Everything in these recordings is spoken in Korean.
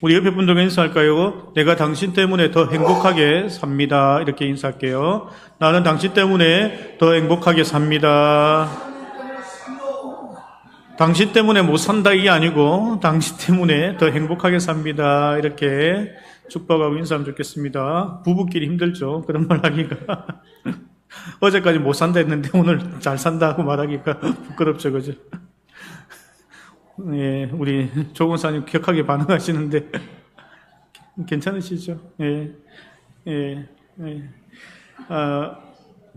우리 옆에 분들과 인사할까요? 내가 당신 때문에 더 행복하게 삽니다. 이렇게 인사할게요. 나는 당신 때문에 더 행복하게 삽니다. 당신 때문에 못 산다 이게 아니고 당신 때문에 더 행복하게 삽니다. 이렇게 축복하고 인사하면 좋겠습니다. 부부끼리 힘들죠. 그런 말 하기가. 어제까지 못 산다 했는데 오늘 잘 산다 하고 말하기가 부끄럽죠. 그죠? 예, 우리 조건사님 격하게 반응하시는데 괜찮으시죠? 예, 예, 예. 아,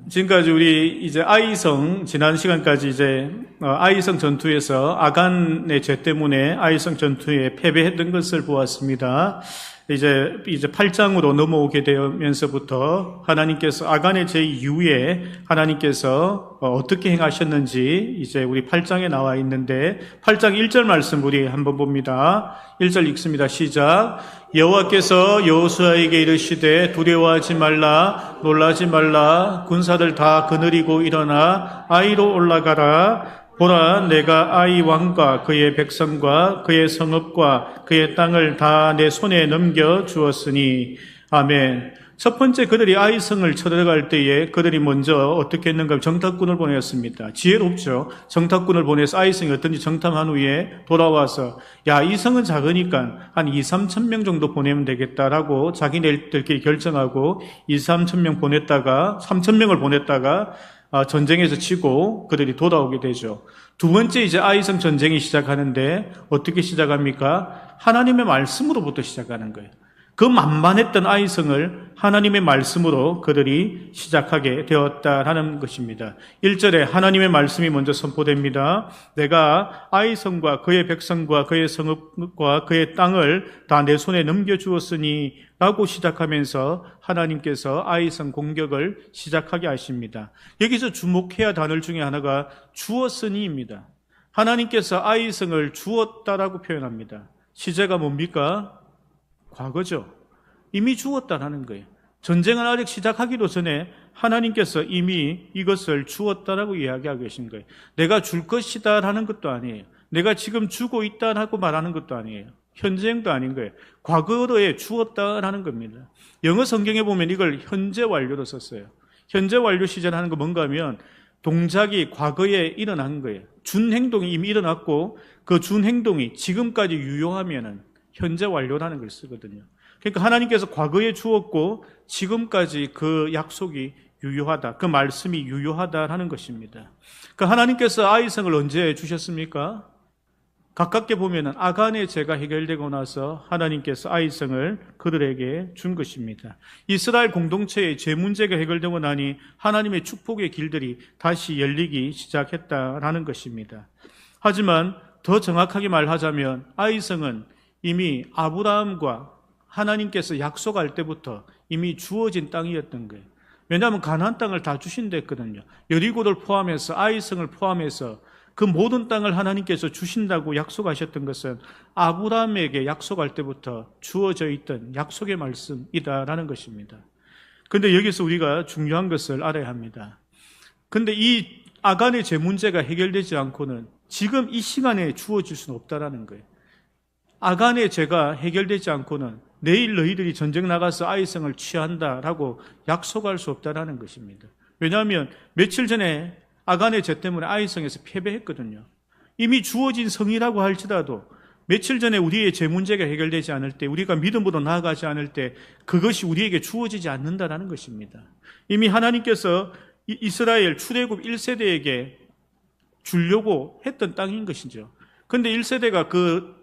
지금까지 우리 이제 아이성 지난 시간까지 이제 어, 아이성 전투에서 아간의 죄 때문에 아이성 전투에 패배했던 것을 보았습니다. 이제 이제 8장으로 넘어오게 되면서부터 하나님께서 아간의 죄 이후에 하나님께서 어, 어떻게 행하셨는지 이제 우리 8장에 나와 있는데 8장 1절 말씀 우리 한번 봅니다. 1절 읽습니다. 시작. 여호와께서 여호수아에게 이르시되 두려워하지 말라 놀라지 말라 군사들 다 그늘이고 일어나 아이로 올라가라 보라 내가 아이 왕과 그의 백성과 그의 성읍과 그의 땅을 다 내 손에 넘겨 주었으니 아멘. 첫 번째 그들이 아이 성을 쳐들어갈 때에 그들이 먼저 어떻게 했는가 정탐꾼을 보냈습니다. 지혜롭죠. 정탐꾼을 보내서 아이 성이 어떤지 정탐한 후에 돌아와서 야, 이 성은 작으니까 한 2, 3천 명 정도 보내면 되겠다라고 자기네들끼리 결정하고 2, 3천 명 보냈다가 3천 명을 보냈다가 아, 전쟁에서 치고 그들이 돌아오게 되죠. 두 번째 이제 아이성 전쟁이 시작하는데 어떻게 시작합니까? 하나님의 말씀으로부터 시작하는 거예요. 그 만만했던 아이성을 하나님의 말씀으로 그들이 시작하게 되었다라는 것입니다. 1절에 하나님의 말씀이 먼저 선포됩니다. 내가 아이성과 그의 백성과 그의 성읍과 그의 땅을 다 내 손에 넘겨주었으니 라고 시작하면서 하나님께서 아이성 공격을 시작하게 하십니다. 여기서 주목해야 단어 중에 하나가 주었으니입니다. 하나님께서 아이성을 주었다라고 표현합니다. 시제가 뭡니까? 과거죠. 이미 주었다라는 거예요. 전쟁은 아직 시작하기도 전에 하나님께서 이미 이것을 주었다라고 이야기하고 계신 거예요. 내가 줄 것이다라는 것도 아니에요. 내가 지금 주고 있다라고 말하는 것도 아니에요. 현재형도 아닌 거예요. 과거로에 주었다라는 겁니다. 영어 성경에 보면 이걸 현재 완료로 썼어요. 현재 완료 시절 하는 거 뭔가 하면 동작이 과거에 일어난 거예요. 준 행동이 이미 일어났고 그 준 행동이 지금까지 유효하면은 현재 완료라는 걸 쓰거든요. 그러니까 하나님께서 과거에 주었고 지금까지 그 약속이 유효하다. 그 말씀이 유효하다라는 것입니다. 그 하나님께서 아이성을 언제 주셨습니까? 가깝게 보면은 아간의 죄가 해결되고 나서 하나님께서 아이성을 그들에게 준 것입니다. 이스라엘 공동체의 죄 문제가 해결되고 나니 하나님의 축복의 길들이 다시 열리기 시작했다라는 것입니다. 하지만 더 정확하게 말하자면 아이성은 이미 아브라함과 하나님께서 약속할 때부터 이미 주어진 땅이었던 거예요. 왜냐하면 가나안 땅을 다 주신댔거든요. 여리고를 포함해서 아이성을 포함해서 그 모든 땅을 하나님께서 주신다고 약속하셨던 것은 아브라함에게 약속할 때부터 주어져 있던 약속의 말씀이다라는 것입니다. 근데 여기서 우리가 중요한 것을 알아야 합니다. 근데 이 아간의 제 문제가 해결되지 않고는 지금 이 시간에 주어질 수는 없다라는 거예요. 아간의 죄가 해결되지 않고는 내일 너희들이 전쟁 나가서 아이성을 취한다라고 약속할 수 없다라는 것입니다. 왜냐하면 며칠 전에 아간의 죄 때문에 아이성에서 패배했거든요. 이미 주어진 성이라고 할지라도 며칠 전에 우리의 죄 문제가 해결되지 않을 때, 우리가 믿음으로 나아가지 않을 때, 그것이 우리에게 주어지지 않는다라는 것입니다. 이미 하나님께서 이스라엘 출애굽 1세대에게 주려고 했던 땅인 것이죠. 근데 1세대가 그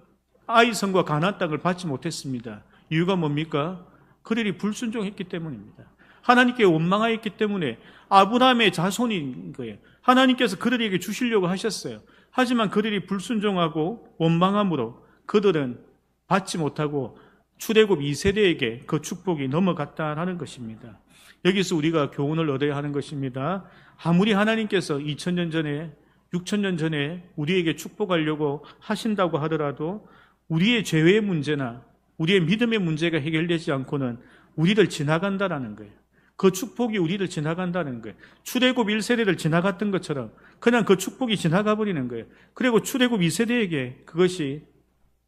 아이성과 가나안 땅을 받지 못했습니다. 이유가 뭡니까? 그들이 불순종했기 때문입니다. 하나님께 원망하였기 때문에 아브라함의 자손인 거예요. 하나님께서 그들에게 주시려고 하셨어요. 하지만 그들이 불순종하고 원망함으로 그들은 받지 못하고 출애굽 2세대에게 그 축복이 넘어갔다라는 것입니다. 여기서 우리가 교훈을 얻어야 하는 것입니다. 아무리 하나님께서 2000년 전에 6000년 전에 우리에게 축복하려고 하신다고 하더라도 우리의 죄의 문제나 우리의 믿음의 문제가 해결되지 않고는 우리를 지나간다라는 거예요. 그 축복이 우리를 지나간다는 거예요. 출애굽 1세대를 지나갔던 것처럼 그냥 그 축복이 지나가 버리는 거예요. 그리고 출애굽 2세대에게 그것이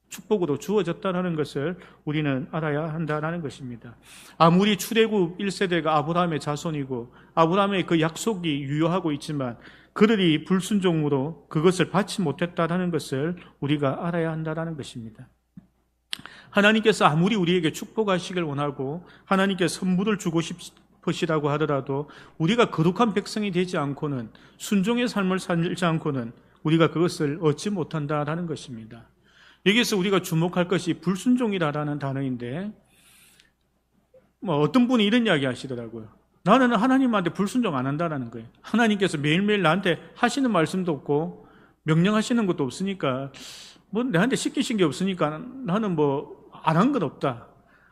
축복으로 주어졌다는 것을 우리는 알아야 한다는 것입니다. 아무리 출애굽 1세대가 아브라함의 자손이고 아브라함의 그 약속이 유효하고 있지만 그들이 불순종으로 그것을 받지 못했다는 것을 우리가 알아야 한다는 것입니다. 하나님께서 아무리 우리에게 축복하시길 원하고 하나님께 선물을 주고 싶으시다고 하더라도 우리가 거룩한 백성이 되지 않고는 순종의 삶을 살지 않고는 우리가 그것을 얻지 못한다라는 것입니다. 여기서 우리가 주목할 것이 불순종이라는 단어인데 뭐 어떤 분이 이런 이야기 하시더라고요. 나는 하나님한테 불순종 안 한다라는 거예요. 하나님께서 매일매일 나한테 하시는 말씀도 없고 명령하시는 것도 없으니까 뭐 내한테 시키신 게 없으니까 나는 뭐 안 한 건 없다.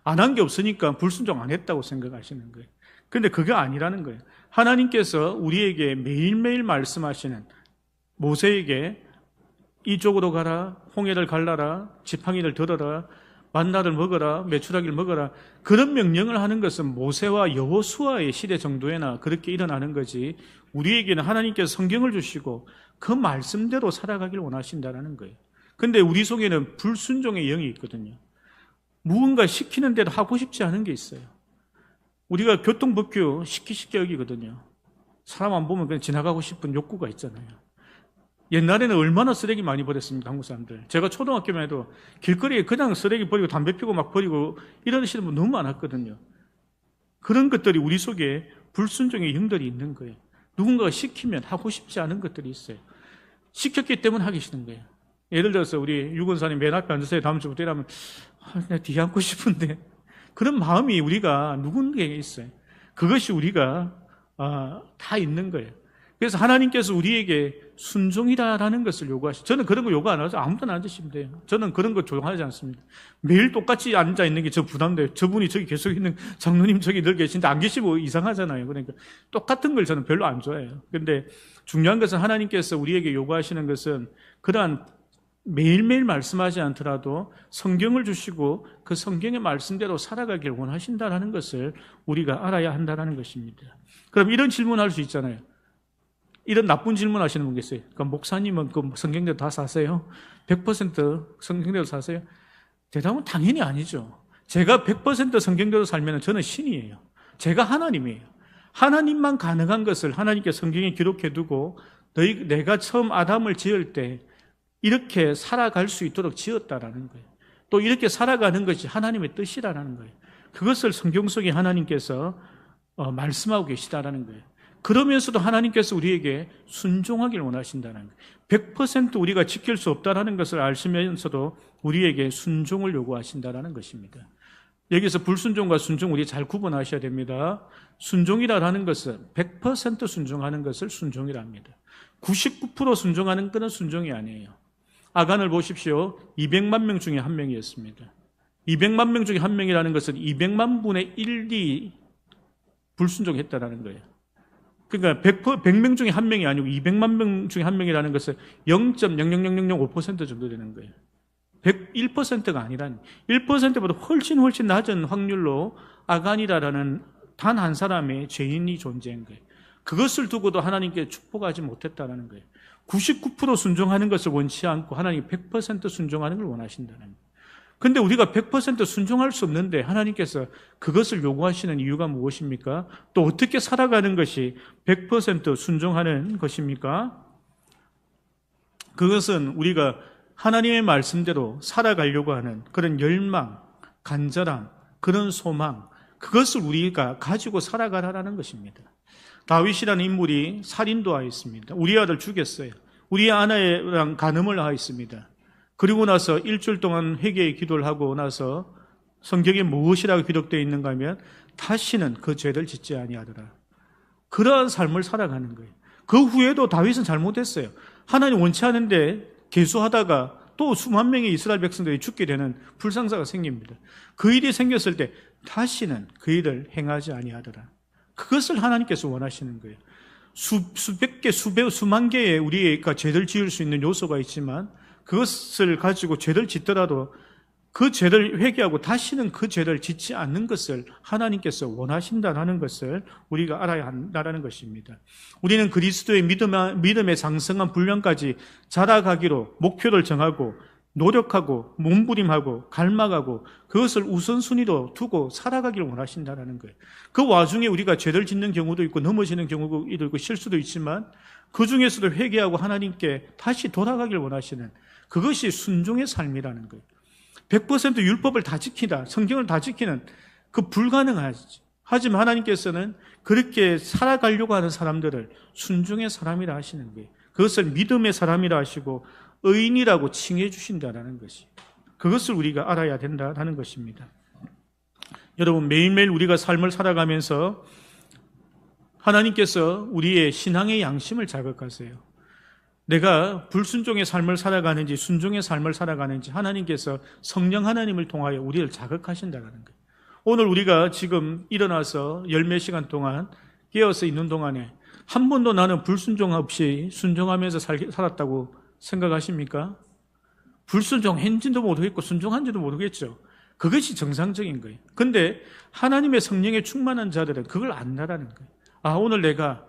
안 한 게 없으니까 불순종 안 했다고 생각하시는 거예요. 근데 그게 아니라는 거예요. 하나님께서 우리에게 매일매일 말씀하시는 모세에게 이쪽으로 가라, 홍해를 갈라라, 지팡이를 들어라, 만나를 먹어라, 메추라기를 먹어라. 그런 명령을 하는 것은 모세와 여호수아의 시대 정도에나 그렇게 일어나는 거지. 우리에게는 하나님께서 성경을 주시고 그 말씀대로 살아가길 원하신다는 거예요. 근데 우리 속에는 불순종의 영이 있거든요. 무언가 시키는데도 하고 싶지 않은 게 있어요. 우리가 교통법규 시키 시키 여기거든요. 사람 안 보면 그냥 지나가고 싶은 욕구가 있잖아요. 옛날에는 얼마나 쓰레기 많이 버렸습니까, 한국 사람들. 제가 초등학교만 해도 길거리에 그냥 쓰레기 버리고 담배 피고 막 버리고 이러시는 분 너무 많았거든요. 그런 것들이 우리 속에 불순종의 영들이 있는 거예요. 누군가가 시키면 하고 싶지 않은 것들이 있어요. 시켰기 때문에 하기 싫은 거예요. 예를 들어서 우리 유건사님 맨 앞에 앉으세요. 다음 주부터 이러면 아, 내가 뒤에 앉고 싶은데 그런 마음이 우리가 누군가에게 있어요. 그것이 우리가 아, 다 있는 거예요. 그래서 하나님께서 우리에게 순종이다라는 것을 요구하시. 저는 그런 거 요구 안 하죠. 아무데나 앉으시면 돼요. 저는 그런 거 조용하지 않습니다. 매일 똑같이 앉아 있는 게 저 부담돼요. 저분이 저기 계속 있는 장로님 저기 늘 계신데 안 계시면 이상하잖아요. 그러니까 똑같은 걸 저는 별로 안 좋아해요. 근데 중요한 것은 하나님께서 우리에게 요구하시는 것은 그러한 매일매일 말씀하지 않더라도 성경을 주시고 그 성경의 말씀대로 살아가길 원하신다는 것을 우리가 알아야 한다는 것입니다. 그럼 이런 질문할 수 있잖아요. 이런 나쁜 질문 하시는 분 계세요. 그러니까 목사님은 그 성경대로 다 사세요? 100% 성경대로 사세요? 대답은 당연히 아니죠. 제가 100% 성경대로 살면 저는 신이에요. 제가 하나님이에요. 하나님만 가능한 것을 하나님께 성경에 기록해 두고 너희, 내가 처음 아담을 지을 때 이렇게 살아갈 수 있도록 지었다라는 거예요. 또 이렇게 살아가는 것이 하나님의 뜻이라는 거예요. 그것을 성경 속에 하나님께서 어, 말씀하고 계시다라는 거예요. 그러면서도 하나님께서 우리에게 순종하길 원하신다는 거예요. 100% 우리가 지킬 수 없다는 것을 아시면서도 우리에게 순종을 요구하신다는 것입니다. 여기서 불순종과 순종 우리 잘 구분하셔야 됩니다. 순종이라는 것은 100% 순종하는 것을 순종이랍니다. 99% 순종하는 것은 순종이 아니에요. 아간을 보십시오. 200만 명 중에 한 명이었습니다. 200만 명 중에 한 명이라는 것은 200만 분의 1이 불순종했다라는 거예요. 그러니까 100, 100명 중에 한 명이 아니고 200만 명 중에 한 명이라는 것은 0.00005% 정도 되는 거예요. 101%가 아니란 1%보다 훨씬 훨씬 낮은 확률로 아간이라는 단 한 사람의 죄인이 존재한 거예요. 그것을 두고도 하나님께 축복하지 못했다는 거예요. 99% 순종하는 것을 원치 않고 하나님 100% 순종하는 걸 원하신다는 거예요. 근데 우리가 100% 순종할 수 없는데 하나님께서 그것을 요구하시는 이유가 무엇입니까? 또 어떻게 살아가는 것이 100% 순종하는 것입니까? 그것은 우리가 하나님의 말씀대로 살아가려고 하는 그런 열망, 간절함, 그런 소망, 그것을 우리가 가지고 살아가라는 것입니다. 다윗이라는 인물이 살인도 하였습니다. 우리 아들 죽였어요. 우리 아내랑 간음을 하였습니다. 그리고 나서 일주일 동안 회개의 기도를 하고 나서 성경에 무엇이라고 기록되어 있는가 하면 다시는 그 죄를 짓지 아니하더라. 그러한 삶을 살아가는 거예요. 그 후에도 다윗은 잘못했어요. 하나님 원치 않은데 개수하다가 또 수만 명의 이스라엘 백성들이 죽게 되는 불상사가 생깁니다. 그 일이 생겼을 때 다시는 그 일을 행하지 아니하더라. 그것을 하나님께서 원하시는 거예요. 수, 수백 개, 수백, 수만 개의 우리가 죄를 지을 수 있는 요소가 있지만 그것을 가지고 죄를 짓더라도 그 죄를 회개하고 다시는 그 죄를 짓지 않는 것을 하나님께서 원하신다는 것을 우리가 알아야 한다는 것입니다. 우리는 그리스도의 믿음, 믿음의 상승한 분량까지 자라가기로 목표를 정하고 노력하고 몸부림하고 갈망하고 그것을 우선순위로 두고 살아가기를 원하신다는 거예요. 그 와중에 우리가 죄를 짓는 경우도 있고 넘어지는 경우도 있고 실수도 있지만 그 중에서도 회개하고 하나님께 다시 돌아가길 원하시는 그것이 순종의 삶이라는 거예요. 100% 율법을 다 지키다, 성경을 다 지키는 그 불가능하지. 하지만 하나님께서는 그렇게 살아가려고 하는 사람들을 순종의 사람이라 하시는 거예요. 그것을 믿음의 사람이라 하시고 의인이라고 칭해 주신다라는 것이. 그것을 우리가 알아야 된다라는 것입니다. 여러분, 매일매일 우리가 삶을 살아가면서 하나님께서 우리의 신앙의 양심을 자극하세요. 내가 불순종의 삶을 살아가는지 순종의 삶을 살아가는지 하나님께서 성령 하나님을 통하여 우리를 자극하신다는 거예요. 오늘 우리가 지금 일어나서 열 몇 시간 동안 깨어서 있는 동안에 한 번도 나는 불순종 없이 순종하면서 살, 살았다고 생각하십니까? 불순종했는지도 모르겠고 순종한지도 모르겠죠. 그것이 정상적인 거예요. 근데 하나님의 성령에 충만한 자들은 그걸 안다라는 거예요. 아, 오늘 내가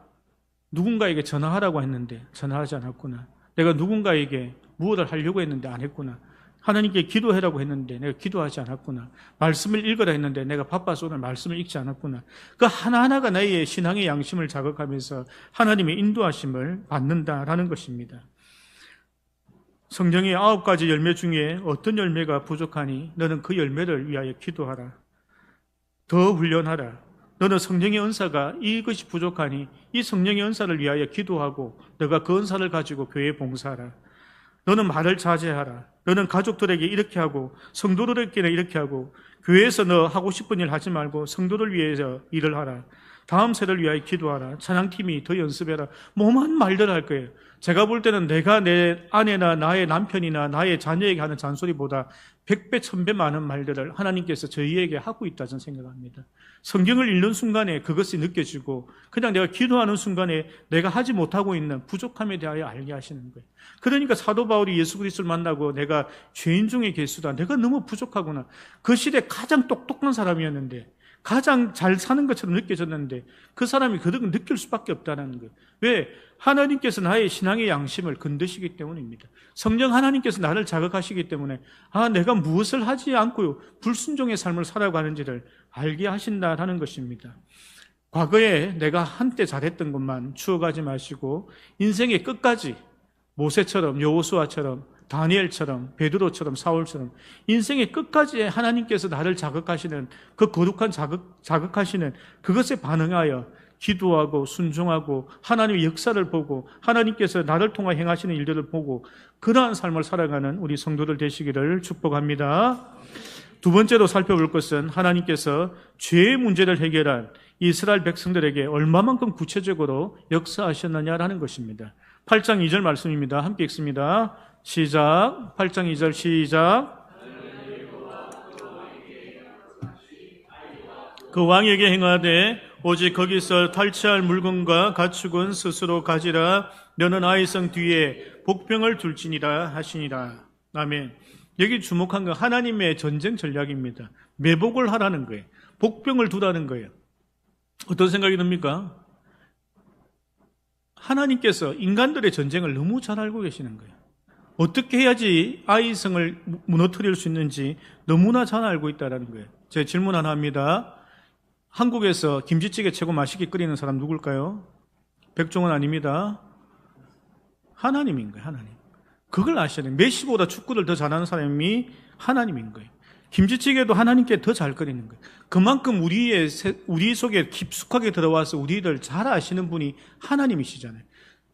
누군가에게 전화하라고 했는데 전화하지 않았구나. 내가 누군가에게 무엇을 하려고 했는데 안 했구나. 하나님께 기도해라고 했는데 내가 기도하지 않았구나. 말씀을 읽으라 했는데 내가 바빠서 오늘 말씀을 읽지 않았구나. 그 하나하나가 나의 신앙의 양심을 자극하면서 하나님의 인도하심을 받는다라는 것입니다. 성경의 아홉 가지 열매 중에 어떤 열매가 부족하니 너는 그 열매를 위하여 기도하라. 더 훈련하라. 너는 성령의 은사가 이것이 부족하니 이 성령의 은사를 위하여 기도하고 너가 그 은사를 가지고 교회 봉사하라. 너는 말을 자제하라. 너는 가족들에게 이렇게 하고 성도들에게는 이렇게 하고 교회에서 너 하고 싶은 일 하지 말고 성도를 위해서 일을 하라. 다음 세대를 위하여 기도하라. 찬양팀이 더 연습해라. 뭐만 말들 할 거예요. 제가 볼 때는 내가 내 아내나 나의 남편이나 나의 자녀에게 하는 잔소리보다 백배, 천배 많은 말들을 하나님께서 저희에게 하고 있다 저는 생각합니다. 성경을 읽는 순간에 그것이 느껴지고 그냥 내가 기도하는 순간에 내가 하지 못하고 있는 부족함에 대하여 알게 하시는 거예요. 그러니까 사도 바울이 예수 그리스도를 만나고 내가 죄인 중에 계수다. 내가 너무 부족하구나. 그 시대 가장 똑똑한 사람이었는데 가장 잘 사는 것처럼 느껴졌는데 그 사람이 그득 느낄 수밖에 없다는 거예요. 왜? 하나님께서 나의 신앙의 양심을 건드시기 때문입니다. 성령 하나님께서 나를 자극하시기 때문에 아 내가 무엇을 하지 않고요 불순종의 삶을 살아가는지를 알게 하신다라는 것입니다. 과거에 내가 한때 잘했던 것만 추억하지 마시고 인생의 끝까지 모세처럼 여호수아처럼 다니엘처럼 베드로처럼 사울처럼 인생의 끝까지 하나님께서 나를 자극하시는 그 거룩한 자극 자극하시는 그것에 반응하여 기도하고 순종하고 하나님의 역사를 보고 하나님께서 나를 통해 행하시는 일들을 보고 그러한 삶을 살아가는 우리 성도들 되시기를 축복합니다. 두 번째로 살펴볼 것은 하나님께서 죄의 문제를 해결한 이스라엘 백성들에게 얼마만큼 구체적으로 역사하셨느냐라는 것입니다. 8장 2절 말씀입니다. 함께 읽습니다. 시작. 8장 2절 시작. 그 왕에게 행하되 오직 거기서 탈취할 물건과 가축은 스스로 가지라 너는 아이성 뒤에 복병을 둘지니라 하시니라. 아멘. 여기 주목한 건 하나님의 전쟁 전략입니다. 매복을 하라는 거예요. 복병을 두라는 거예요. 어떤 생각이 듭니까? 하나님께서 인간들의 전쟁을 너무 잘 알고 계시는 거예요. 어떻게 해야지 아이성을 무너뜨릴 수 있는지 너무나 잘 알고 있다는 거예요. 제 질문 하나 합니다. 한국에서 김치찌개 최고 맛있게 끓이는 사람 누굴까요? 백종원 아닙니다. 하나님인 거예요, 하나님. 그걸 아셔야 돼요. 메시보다 축구를 더 잘하는 사람이 하나님인 거예요. 김치찌개도 하나님께 더 잘 끓이는 거예요. 그만큼 우리의, 우리 속에 깊숙하게 들어와서 우리를 잘 아시는 분이 하나님이시잖아요.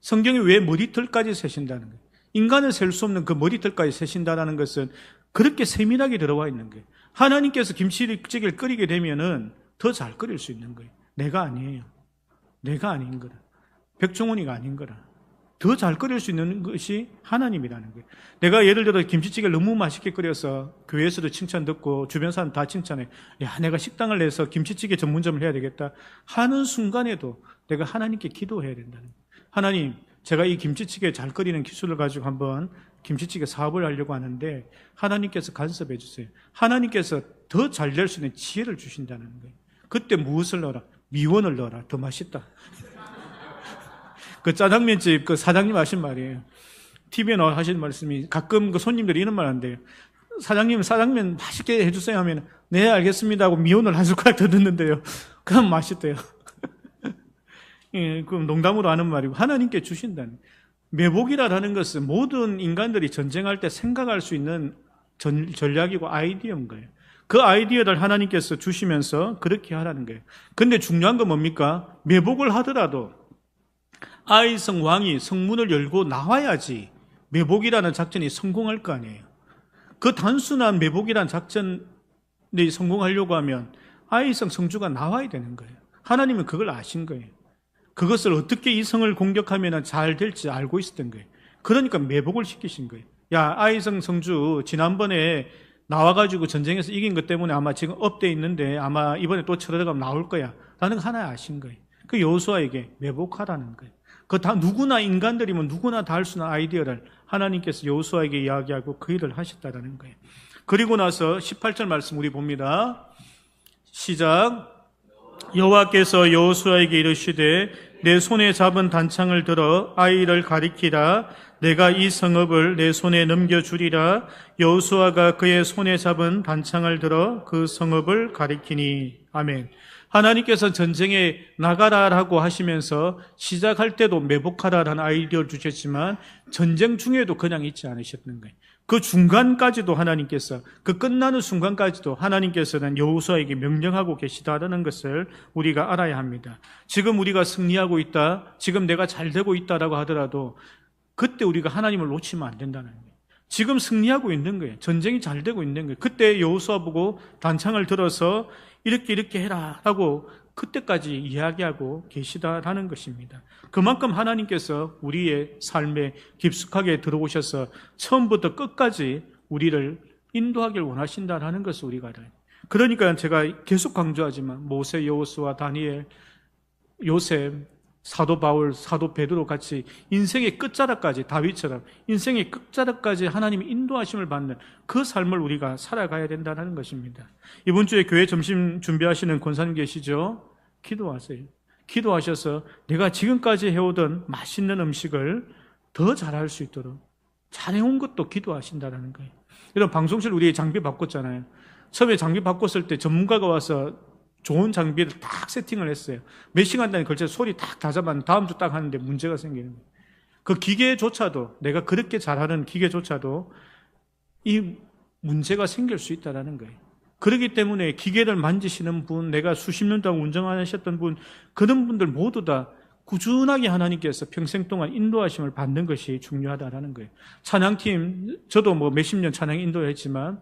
성경이 왜 머리털까지 세신다는 거예요. 인간을 셀 수 없는 그 머리털까지 세신다는 것은 그렇게 세밀하게 들어와 있는 거예요. 하나님께서 김치찌개를 끓이게 되면은 더 잘 끓일 수 있는 거예요. 내가 아니에요. 내가 아닌 거라. 백종원이가 아닌 거라. 더 잘 끓일 수 있는 것이 하나님이라는 거예요. 내가 예를 들어 김치찌개를 너무 맛있게 끓여서 교회에서도 칭찬 듣고 주변 사람 다 칭찬해. 야, 내가 식당을 내서 김치찌개 전문점을 해야 되겠다. 하는 순간에도 내가 하나님께 기도해야 된다는 거예요. 하나님, 제가 이 김치찌개 잘 끓이는 기술을 가지고 한번 김치찌개 사업을 하려고 하는데 하나님께서 간섭해 주세요. 하나님께서 더 잘 될 수 있는 지혜를 주신다는 거예요. 그때 무엇을 넣어라? 미원을 넣어라. 더 맛있다. 그 짜장면집 그 사장님 하신 말이에요. TV에 나와 하시는 말씀이 가끔 그 손님들이 이런 말 한대요. 사장님, 사장면 맛있게 해주세요 하면, 네, 알겠습니다 하고 미온을 한 숟가락 더 듣는데요. 그럼 맛있대요. 예, 그럼 농담으로 하는 말이고, 하나님께 주신다는. 매복이라는 것은 모든 인간들이 전쟁할 때 생각할 수 있는 전, 전략이고 아이디어인 거예요. 그 아이디어를 하나님께서 주시면서 그렇게 하라는 거예요. 근데 중요한 건 뭡니까? 매복을 하더라도 아이성 왕이 성문을 열고 나와야지 매복이라는 작전이 성공할 거 아니에요. 그 단순한 매복이라는 작전이 성공하려고 하면 아이성 성주가 나와야 되는 거예요. 하나님은 그걸 아신 거예요. 그것을 어떻게 이 성을 공격하면 잘 될지 알고 있었던 거예요. 그러니까 매복을 시키신 거예요. 야, 아이성 성주, 지난번에 나와가지고 전쟁에서 이긴 것 때문에 아마 지금 업돼 있는데 아마 이번에 또 쳐들어가면 나올 거야. 라는 거 하나 아신 거예요. 그 여호수아에게 매복하라는 거예요. 그 다 누구나 인간들이면 누구나 다 할 수 있는 아이디어를 하나님께서 여호수아에게 이야기하고 그 일을 하셨다라는 거예요. 그리고 나서 18절 말씀 우리 봅니다. 시작. 여호와께서 여호수아에게 이르시되 내 손에 잡은 단창을 들어 아이를 가리키라 내가 이 성읍을 내 손에 넘겨 주리라 여호수아가 그의 손에 잡은 단창을 들어 그 성읍을 가리키니 아멘. 하나님께서 전쟁에 나가라라고 하시면서 시작할 때도 매복하라라는 아이디어를 주셨지만 전쟁 중에도 그냥 있지 않으셨는 거예요. 그 중간까지도 하나님께서 그 끝나는 순간까지도 하나님께서는 여호수아에게 명령하고 계시다라는 것을 우리가 알아야 합니다. 지금 우리가 승리하고 있다, 지금 내가 잘 되고 있다라고 하더라도 그때 우리가 하나님을 놓치면 안 된다는 거예요. 지금 승리하고 있는 거예요. 전쟁이 잘 되고 있는 거예요. 그때 여호수아 보고 단창을 들어서 이렇게 이렇게 해라 하고 그때까지 이야기하고 계시다라는 것입니다. 그만큼 하나님께서 우리의 삶에 깊숙하게 들어오셔서 처음부터 끝까지 우리를 인도하길 원하신다라는 것을 우리가 알아요. 그러니까 제가 계속 강조하지만 모세, 여호수아, 다니엘, 요셉, 사도 바울, 사도 베드로 같이 인생의 끝자락까지 다윗처럼 인생의 끝자락까지 하나님의 인도하심을 받는 그 삶을 우리가 살아가야 된다는 것입니다. 이번 주에 교회 점심 준비하시는 권사님 계시죠? 기도하세요. 기도하셔서 내가 지금까지 해오던 맛있는 음식을 더 잘할 수 있도록 잘해온 것도 기도하신다는 거예요. 이런 방송실 우리 장비 바꿨잖아요. 처음에 장비 바꿨을 때 전문가가 와서 좋은 장비를 딱 세팅을 했어요. 몇 시간 단위 걸쳐 소리 딱 다 잡았는데 다음 주 딱 하는데 문제가 생기는 거예요. 그 기계조차도 내가 그렇게 잘하는 기계조차도 이 문제가 생길 수 있다라는 거예요. 그렇기 때문에 기계를 만지시는 분, 내가 수십 년 동안 운전하셨던 분, 그런 분들 모두 다 꾸준하게 하나님께서 평생 동안 인도하심을 받는 것이 중요하다라는 거예요. 찬양팀, 저도 뭐 몇십 년 찬양 인도했지만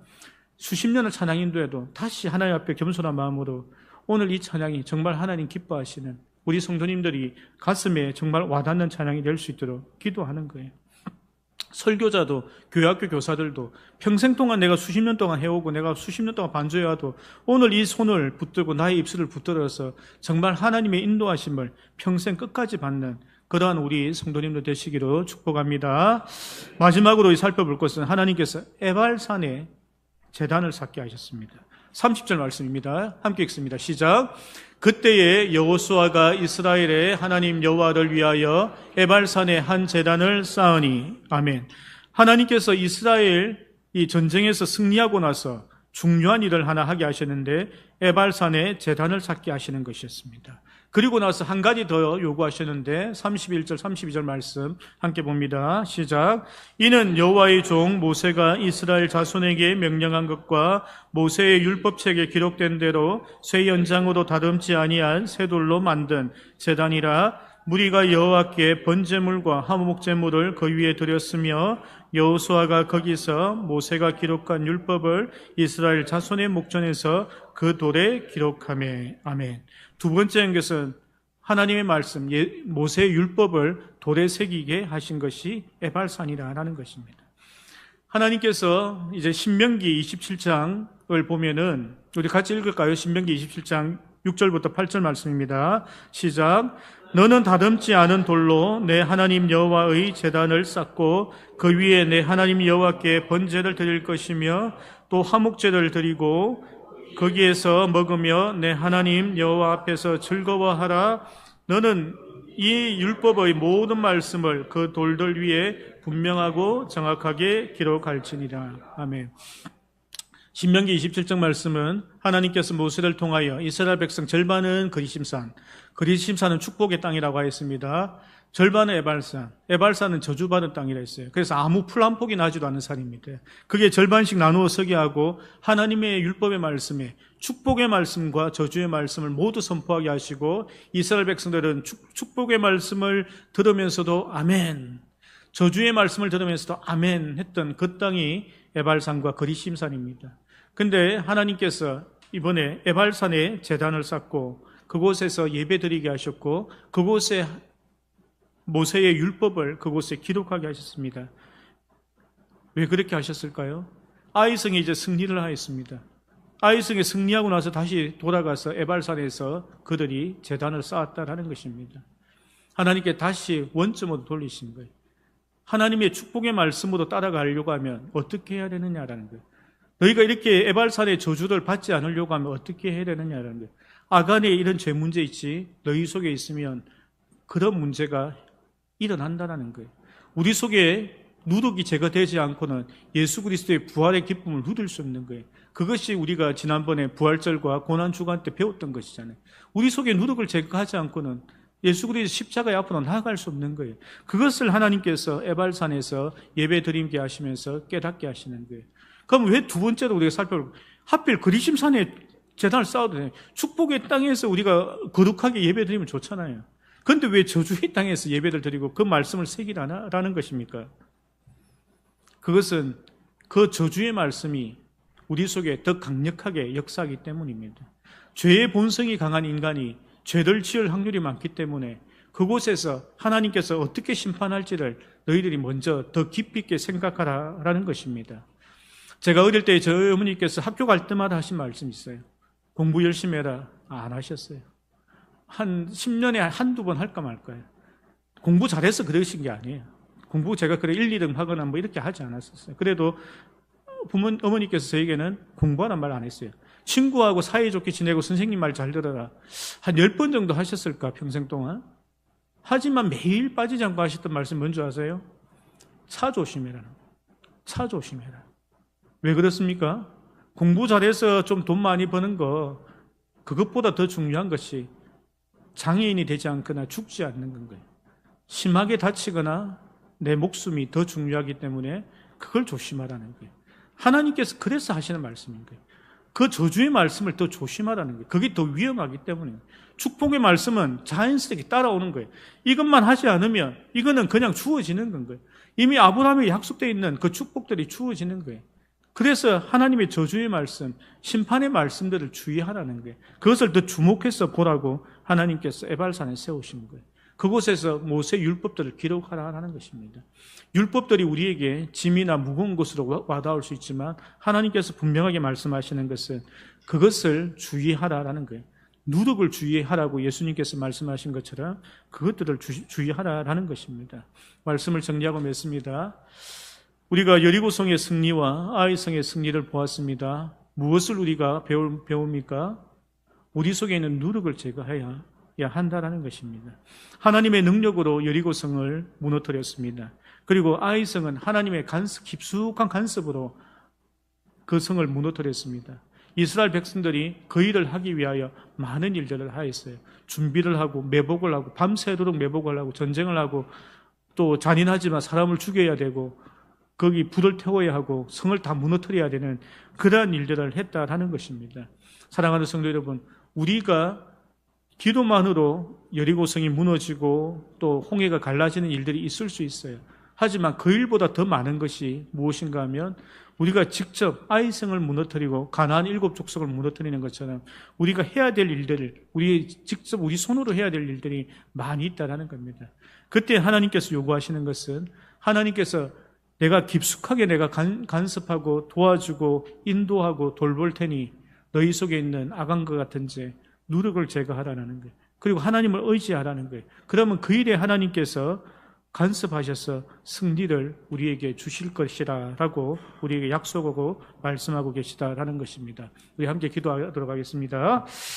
수십 년을 찬양 인도해도 다시 하나님 앞에 겸손한 마음으로 오늘 이 찬양이 정말 하나님 기뻐하시는 우리 성도님들이 가슴에 정말 와닿는 찬양이 될 수 있도록 기도하는 거예요. 설교자도 교회학교 교사들도 평생 동안 내가 수십 년 동안 해오고 내가 수십 년 동안 반주해와도 오늘 이 손을 붙들고 나의 입술을 붙들어서 정말 하나님의 인도하심을 평생 끝까지 받는 그러한 우리 성도님들 되시기로 축복합니다. 마지막으로 살펴볼 것은 하나님께서 에발산에 재단을 쌓게 하셨습니다. 30절 말씀입니다. 함께 읽습니다. 시작. 그때에 여호수아가 이스라엘의 하나님 여호와를 위하여 에발산에 한 재단을 쌓으니 아멘. 하나님께서 이스라엘 이 전쟁에서 승리하고 나서 중요한 일을 하나 하게 하셨는데 에발산에 재단을 쌓게 하시는 것이었습니다. 그리고 나서 한 가지 더 요구하셨는데 31절 32절 말씀 함께 봅니다. 시작. 이는 여호와의 종 모세가 이스라엘 자손에게 명령한 것과 모세의 율법책에 기록된 대로 쇠 연장으로 다듬지 아니한 쇠돌로 만든 제단이라 무리가 여호와께 번제물과 하목제물을 그 위에 드렸으며 여호수아가 거기서 모세가 기록한 율법을 이스라엘 자손의 목전에서 그 돌에 기록하매 아멘. 두 번째 것은 하나님의 말씀, 예, 모세의 율법을 돌에 새기게 하신 것이 에발산이라는 것입니다. 하나님께서 이제 신명기 27장을 보면은 우리 같이 읽을까요? 신명기 27장 6절부터 8절 말씀입니다. 시작. 너는 다듬지 않은 돌로 내 하나님 여호와의 제단을 쌓고 그 위에 내 하나님 여호와께 번제를 드릴 것이며 또 화목제를 드리고 거기에서 먹으며 내 하나님 여호와 앞에서 즐거워하라. 너는 이 율법의 모든 말씀을 그 돌들 위에 분명하고 정확하게 기록할지니라. 아멘. 신명기 27장 말씀은 하나님께서 모세를 통하여 이스라엘 백성 절반은 그리심산, 그리심산은 축복의 땅이라고 하였습니다. 절반은 에발산, 에발산은 저주받은 땅이라 했어요. 그래서 아무 풀 한 폭이 나지도 않는 산입니다. 그게 절반씩 나누어 서게 하고 하나님의 율법의 말씀에 축복의 말씀과 저주의 말씀을 모두 선포하게 하시고 이스라엘 백성들은 축, 축복의 말씀을 들으면서도 아멘, 저주의 말씀을 들으면서도 아멘 했던 그 땅이 에발산과 그리심산입니다. 근데 하나님께서 이번에 에발산에 재단을 쌓고 그곳에서 예배 드리게 하셨고 그곳에 모세의 율법을 그곳에 기록하게 하셨습니다. 왜 그렇게 하셨을까요? 아이성이 이제 승리를 하였습니다. 아이성이 승리하고 나서 다시 돌아가서 에발산에서 그들이 재단을 쌓았다라는 것입니다. 하나님께 다시 원점으로 돌리신 거예요. 하나님의 축복의 말씀으로 따라가려고 하면 어떻게 해야 되느냐라는 거예요. 너희가 이렇게 에발산의 저주를 받지 않으려고 하면 어떻게 해야 되느냐라는 거예요. 아간에 이런 죄 문제 있지 너희 속에 있으면 그런 문제가 일어난다는 거예요. 우리 속에 누룩이 제거되지 않고는 예수 그리스도의 부활의 기쁨을 누릴 수 없는 거예요. 그것이 우리가 지난번에 부활절과 고난주간 때 배웠던 것이잖아요. 우리 속에 누룩을 제거하지 않고는 예수 그리스도 십자가의 앞으로 나아갈 수 없는 거예요. 그것을 하나님께서 에발산에서 예배 드림게 하시면서 깨닫게 하시는 거예요. 그럼 왜 두 번째로 우리가 살펴볼 하필 그리심산에 재단을 쌓아도 돼요. 축복의 땅에서 우리가 거룩하게 예배 드리면 좋잖아요. 그런데 왜 저주의 땅에서 예배를 드리고 그 말씀을 새기라는 것입니까? 그것은 그 저주의 말씀이 우리 속에 더 강력하게 역사하기 때문입니다. 죄의 본성이 강한 인간이 죄를 지을 확률이 많기 때문에 그곳에서 하나님께서 어떻게 심판할지를 너희들이 먼저 더 깊이 있게 생각하라라는 것입니다. 제가 어릴 때 저희 어머니께서 학교 갈 때마다 하신 말씀이 있어요. 공부 열심히 해라. 안 하셨어요. 한 10년에 한두 번 할까 말까요. 공부 잘해서 그러신 게 아니에요. 공부 제가 그래 1, 2등 하거나 뭐 이렇게 하지 않았었어요. 그래도 부모, 어머니께서 저에게는 공부하란 말 안 했어요. 친구하고 사이좋게 지내고 선생님 말 잘 들어라. 한 10번 정도 하셨을까, 평생 동안? 하지만 매일 빠지지 않고 하셨던 말씀 뭔지 아세요? 차 조심해라. 차 조심해라. 왜 그렇습니까? 공부 잘해서 좀 돈 많이 버는 거, 그것보다 더 중요한 것이 장애인이 되지 않거나 죽지 않는 거예요. 심하게 다치거나 내 목숨이 더 중요하기 때문에 그걸 조심하라는 거예요. 하나님께서 그래서 하시는 말씀인 거예요. 그 저주의 말씀을 더 조심하라는 거예요. 그게 더 위험하기 때문에. 축복의 말씀은 자연스럽게 따라오는 거예요. 이것만 하지 않으면 이거는 그냥 주어지는 건 거예요. 이미 아브라함에 약속되어 있는 그 축복들이 주어지는 거예요. 그래서 하나님의 저주의 말씀, 심판의 말씀들을 주의하라는 거예요. 그것을 더 주목해서 보라고 하나님께서 에발산에 세우신 거예요. 그곳에서 모세 율법들을 기록하라는 것입니다. 율법들이 우리에게 짐이나 무거운 것으로 와닿을 수 있지만 하나님께서 분명하게 말씀하시는 것은 그것을 주의하라라는 거예요. 누룩을 주의하라고 예수님께서 말씀하신 것처럼 그것들을 주의하라라는 것입니다. 말씀을 정리하고 맺습니다. 우리가 여리고성의 승리와 아이성의 승리를 보았습니다. 무엇을 우리가 배울, 배웁니까? 우리 속에 있는 누룩을 제거해야 한다라는 것입니다. 하나님의 능력으로 여리고성을 무너뜨렸습니다. 그리고 아이성은 하나님의 간섭, 깊숙한 간섭으로 그 성을 무너뜨렸습니다. 이스라엘 백성들이 그 일을 하기 위하여 많은 일들을 하였어요. 준비를 하고 매복을 하고 밤새도록 매복을 하고 전쟁을 하고 또 잔인하지만 사람을 죽여야 되고 거기 불을 태워야 하고 성을 다 무너뜨려야 되는 그러한 일들을 했다라는 것입니다. 사랑하는 성도 여러분, 우리가 기도만으로 여리고성이 무너지고 또 홍해가 갈라지는 일들이 있을 수 있어요. 하지만 그 일보다 더 많은 것이 무엇인가 하면 우리가 직접 아이성을 무너뜨리고 가나안 일곱 족속을 무너뜨리는 것처럼 우리가 해야 될 일들을 우리 직접 우리 손으로 해야 될 일들이 많이 있다라는 겁니다. 그때 하나님께서 요구하시는 것은 하나님께서 내가 깊숙하게 내가 간, 간섭하고 도와주고 인도하고 돌볼 테니 너희 속에 있는 악한것 같은 죄, 누력을 제거하라는 거예요. 그리고 하나님을 의지하라는 거예요. 그러면 그 일에 하나님께서 간섭하셔서 승리를 우리에게 주실 것이라라고 우리에게 약속하고 말씀하고 계시다라는 것입니다. 우리 함께 기도하도록 하겠습니다.